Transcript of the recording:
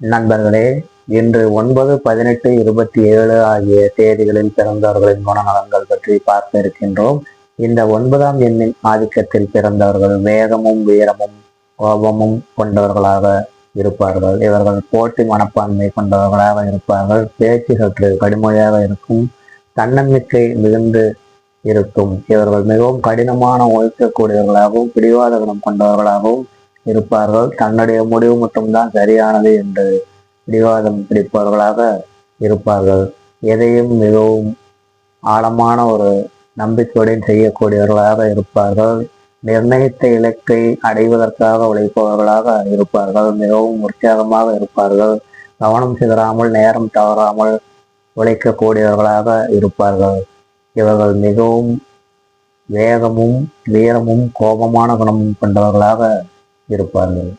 நண்பர்களே இன்று ஒன்பது பதினெட்டு இருபத்தி ஏழு ஆகிய தேதிகளில் பிறந்தவர்களின் குணநலன்கள் பற்றி பார்க்க இருக்கின்றோம். இந்த ஒன்பதாம் எண்ணின் ஆதிக்கத்தில் பிறந்தவர்கள் வேகமும் வீரமும் கோபமும் கொண்டவர்களாக இருப்பார்கள். இவர்கள் போட்டி மனப்பான்மை கொண்டவர்களாக இருப்பார்கள். பேச்சு சற்று கடுமையாக இருக்கும். தன்னம்பிக்கை மிகுந்து இருக்கும். இவர்கள் மிகவும் கடினமான உழைக்கக்கூடியவர்களாகவும் பிடிவாத குணம் கொண்டவர்களாகவும் இருப்பார்கள். தன்னுடைய முடிவு மட்டும்தான் சரியானது என்று பிடிவாதம் பிடிப்பவர்களாக இருப்பார்கள். எதையும் மிகவும் ஆழமான ஒரு நம்பிக்கையுடன் செய்யக்கூடியவர்களாக இருப்பார்கள். நிர்ணயித்த இலக்கை அடைவதற்காக உழைப்பவர்களாக இருப்பார்கள். மிகவும் உற்சாகமாக இருப்பார்கள். கவனம் சிதறாமல் நேரம் தவறாமல் உழைக்கக்கூடியவர்களாக இருப்பார்கள். இவர்கள் மிகவும் வேகமும் வீரமும் கோபமான குணமும் கொண்டவர்களாக இருப்பார்கள்.